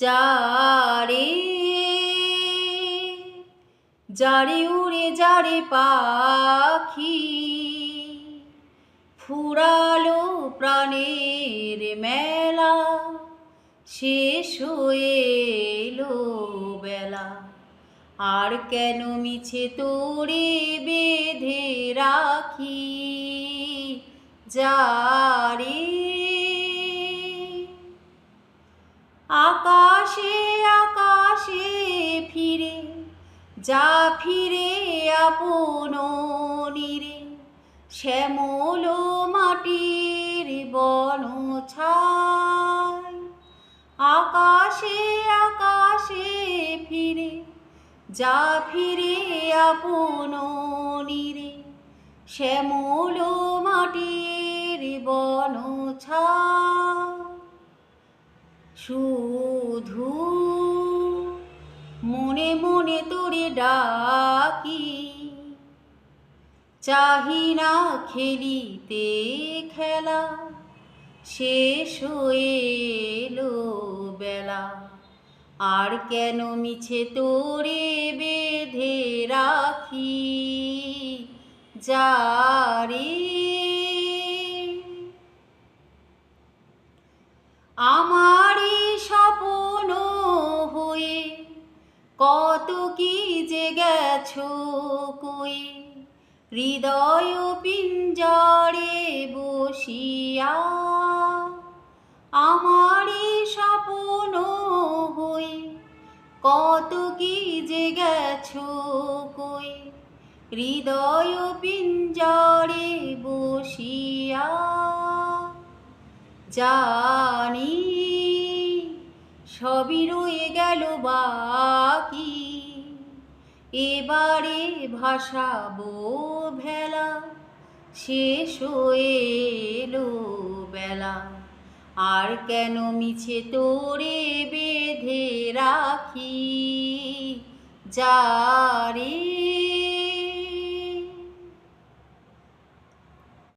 যারে যারে উড়ে যারে পাখি ফুরালো প্রাণের মেলা, শেষ হয়ে এলো বেলা। আর কেন মিছে তোরে বেঁধে রাখি? যারে ফিরে, যা ফিরে আপন নিরে। শ্যামল মাটির বন ছাই, আকাশে আকাশে ফিরে, যা ফিরে আপন নিরে। শ্যামল মাটির বন ছাই, শুধু মনে মনে তোরে ডাকি। চাহি না খেলিতে খেলা, শেষ হয়ে এলো বেলা। আর কেন মিছে তোরে বেঁধে রাখি? যারে কত কি যে গেছো কই? হৃদয় পিঞ্জরে বসিয়া আমারই স্বপ্ন হই। কত কি যে গেছো কই? হৃদয় পিঞ্জরে বসিয়া জানি সবই রয়ে গেল বাকি এবারে ভাসাবো ভেলা শেষ এলো বেলা। আর কেন মিছে তোরে বেঁধে রাখি? যারে